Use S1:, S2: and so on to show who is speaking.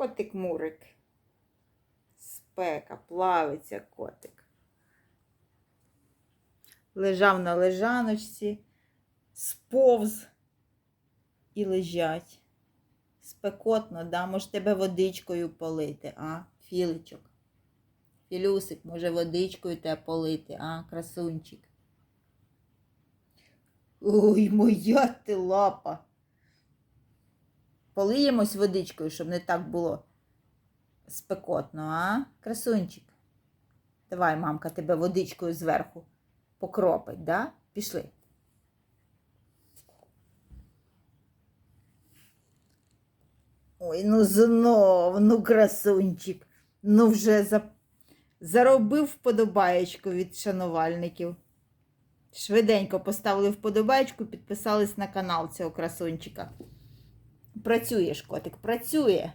S1: котик Мурик. Спека, плавиться котик. Лежав на лежаночці, сповз і лежать. Спекотно, да? Може тебе водичкою полити, а, Філичок? Філюсик, може водичкою тебе полити, а, красунчик? Ой, моя ти лапа. Полиємось водичкою, щоб не так було спекотно, а? Красунчик. Давай, мамка, тебе водичкою зверху покропить, да? Пішли. Ой, ну знов, ну красунчик. Ну вже за... заробив вподобаєчку від шанувальників. Швиденько поставили вподобаєчку, підписались на канал цього красунчика. Працюєш, котик, працює.